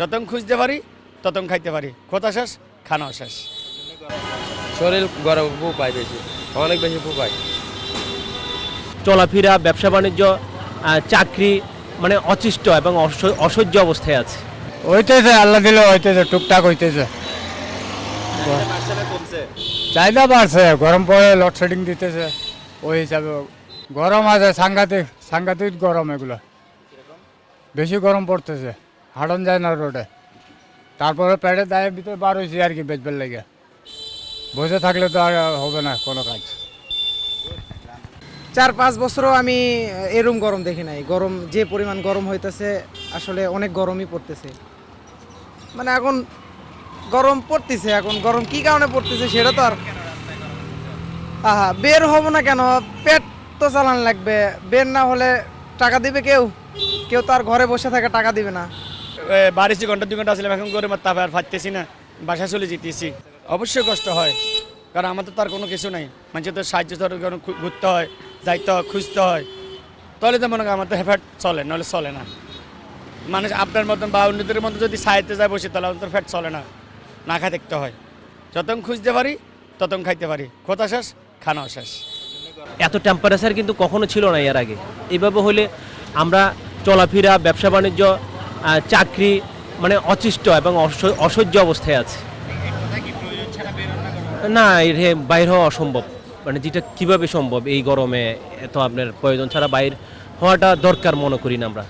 যতক্ষণ খুঁজতে পারি ততক্ষণ খাইতে পারি। খোঁতা শেষ খানাও শেষ। শরীর গরম পাই বেশি। অনেক বেশি পাই চলাফেরা ব্যবসা বাণিজ্য চাকরি মানে অচিষ্ট এবং অসহ্য অবস্থায় আছে। হইতেছে আল্লাহ দিলে হইতেছে টুকটাক হইতেছে। চাহিদা বাড়ছে গরম পড়ে লোডশেডিং দিতেছে। ওই হিসাবে গরম আছে সাংঘাতিক সাংঘাতিক গরম এগুলো। বেশি গরম পড়তেছে। হাঁটন যায় না রোডে। তারপরে প্যাডের দায়ের ভিতরে বার হয়েছে আর কি বেচবার লেগে। বসে থাকলে তো আর হবে না কোনো কাজ। চার পাঁচ বছরও আমি এরম গরম দেখি নাই। গরম, যে পরিমাণ গরম হইতেছে, আসলে অনেক গরমই পড়তেছে। মানে এখন গরম পড়তেছে, এখন গরম কি কারণে পড়তেছে সেটা তো আর আহা, বের হব না কেন? পেট তো চালান লাগবে। বের না হলে টাকা দিবে কেউ? কেউ তো আর ঘরে বসে থাকে, টাকা দিবে না। বারিশি ঘণ্টা দুই ঘণ্টা আসলাম, এখন গরমের তাপে আর ফাটতেছি না, বাসায় চলে যেতেছি। অবশ্যই কষ্ট হয়, কারণ আমাদের তো আর কোনো কিছু নাই। মানুষের তো সাহায্য কারণ ঘুরতে হয়, যাইতে হয়, খুঁজতে হয়। তাহলে তো মনে করেন আমাদের ফ্যাট চলে, নাহলে চলে না। মানুষ আপনার মতন বা অন্যদের মতো যদি সাহায্যে যায় বসে, তাহলে আমাদের ফ্যাট চলে না। না খাই দেখতে হয়। যতক্ষণ খুঁজতে পারি, ততক্ষণ খাইতে পারি। খোঁতা শেষ, খানাও শেষ। এত টেম্পারেচার কিন্তু কখনো ছিল না এর আগে। এভাবে হলে আমরা চলাফেরা ব্যবসা বাণিজ্য চাকরি মানে অচিষ্ট এবং অস- অসহ্য অবস্থায় আছে। না এর বাইর হওয়া অসম্ভব। মানে যেটা কীভাবে সম্ভব এই গরমে এত আপনার প্রয়োজন ছাড়া বাইর হওয়াটা দরকার মনে করি না আমরা।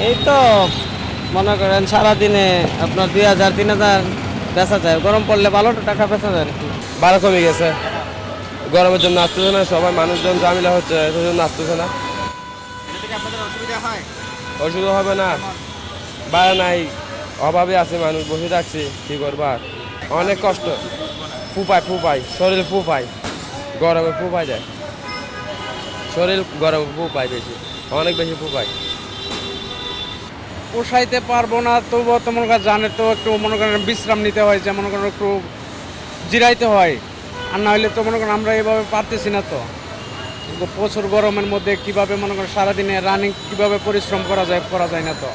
এই তো মনে করেন সারাদিনে আপনার দুই হাজার তিন হাজার বেচা যায়। গরম পড়লে ভালো টাকা বেচা যায় আর কি ভাড়া কমে গেছে। গরমের জন্য আসতেছে না সবাই মানুষজন জামিলা হচ্ছে সেজন্য আসতেছে না। অসুবিধা হবে না। বাড়া নাই, অভাবে আছে মানুষ, বসে থাকছে, কি করবার অনেক কষ্ট। ফুপায় ফুপায়, শরীর ফুপায়, গরমে ফুপায় যায়। শরীর গরমে ফুপায় বেশি, অনেক বেশি ফুপায়। পোষাইতে পারব না, তবুও তো মনে করেন জানে তো একটু মনে করেন বিশ্রাম নিতে হয়, যে মনে করেন একটু জিরাইতে হয়। আর না হলে তো মনে করেন আমরা এভাবে পারতেছি না তো। প্রচুর গরমের মধ্যে কীভাবে মনে করেন সারাদিনে রানিং কীভাবে পরিশ্রম করা যায় করা যায় না তো।